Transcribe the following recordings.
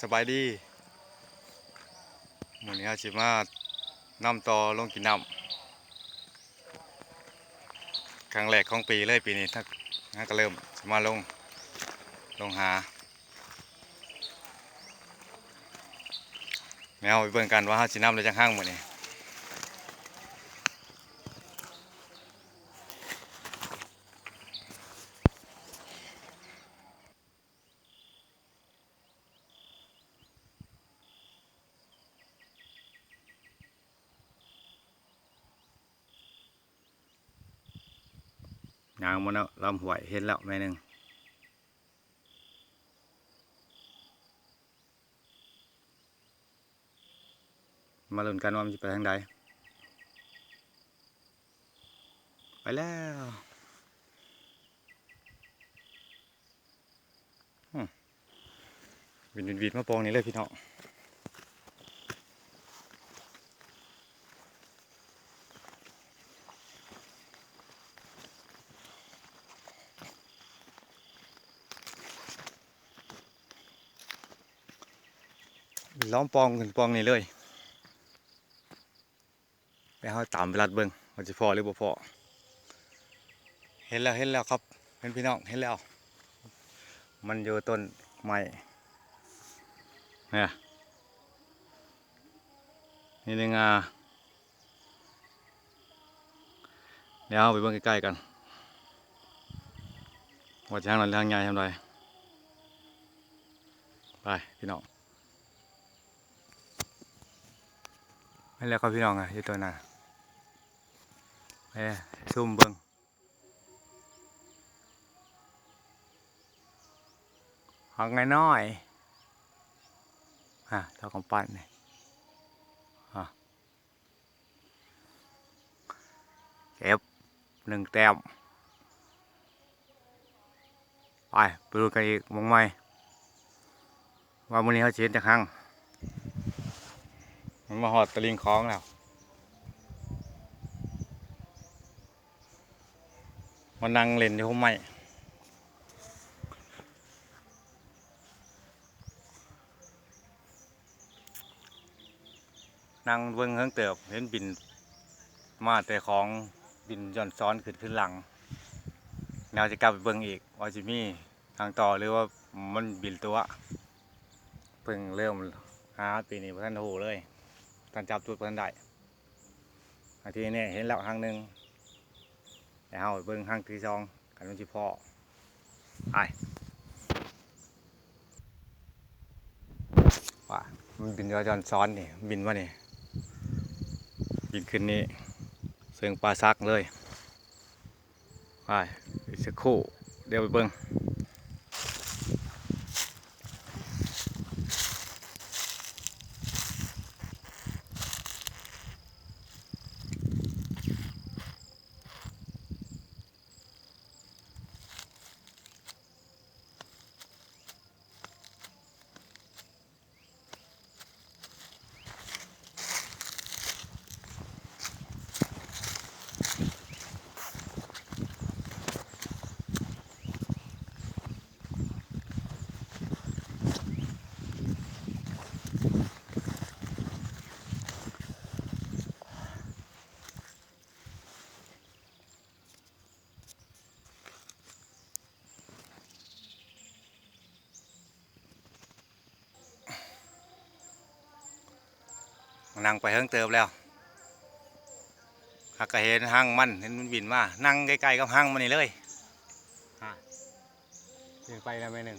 สบายดีมื้อนี้เฮาสิมานํต่อลงกินน้ำครั้งแรกของปีเลยปีนี้ถ้างั้นก็เริ่มสิมาลง ลงหา แมวไปเบิ่งกันว่าเฮาสินำได้จังห้างหมื้อนี้ ยางมันแล้วลำหวยเห็นแล้วแม่หนึ่งมาลุ้นกันว่ามันจะไปทางใด ไปแล้วอืมวินวินวินมาปองนี้เลยพี่น้อง ล้อมปองขึ้นปองนี้เลยไปเอาตามเวลาเบิ่งว่าจะพอหรือบ่พอเห็นแล้วเห็นแล้วครับเห็นพี่น้องเห็นแล้ว มันอยู่ต้นไม้เนี่ยนี่นึงอะเดี๋ยวเอาไปเบิ่งใกล้ๆกันว่าจะทางนั้นทางใหญ่ทำไรไปพี่น้อง นี่และครับพี่น้องอะอยู่ตัวน่ะเอ้ซูมเบิ้งหักไงน้อยฮะเท่าของปั้นนี่ฮะเก็บหนึ่งแต้มไปไปดูกันอีกมองไหมว่ามื้อนี้เขาเชียนจากห้าง มันมาหอดตะลิงคล้องแล้วมานั่งเล่นอยู่ห้องไม้นั่งเบิ่งเฮิงเติบเห็นบินมาแต่ของบินย่อนซ้อนขึ้นขึ้นหลังแนวจะกลับไปเบิ่งอีกว่าจะมีทางต่อหรือว่ามันบินตัว เพิ่งเริ่มหาปีนี้พท่านโหเลย การจับจุดเพิ่นได้อันที่นี่เห็นแล้วครั้งหนึ่งแต่เฮาไปเบิ่งครั้งที่สองกันมันสิพอไปว่ามันบินจอนซ้อนนี่บินว่านี่บินขึ้นนี่เสียงปลาซักเลยไปอีกสักครู่เดี๋ยวไปเบิ่ง นั่งไปเฮิงเติบแล้วหากก็เห็นห้างมันเห็นมันบินมานั่งใกล้ๆกับห้างมันนี่เลยฮะบินไปแล้วไม่หนึ่ง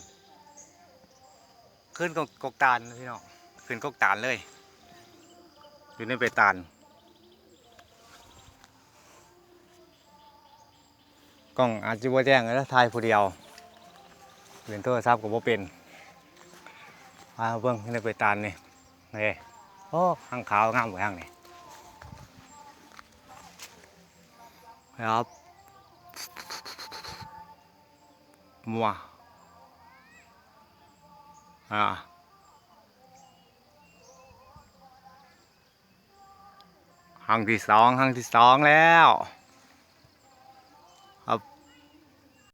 ขึ้นกกกตาลนพี่น้องขึ้นกกตาลเลยอยู่ในเปตาลกล้องอาจจะว่าแจ้งแล้วถ่ายผู้เดียวเรียนโทรศัพท์ก็บ่เป็นมาเบิ่งในเปตาลนี่นี่ โอ้หางขาวงามกว่าหางนี่ครับมัวอ่าหางที่สองห้างที่สองแล้ว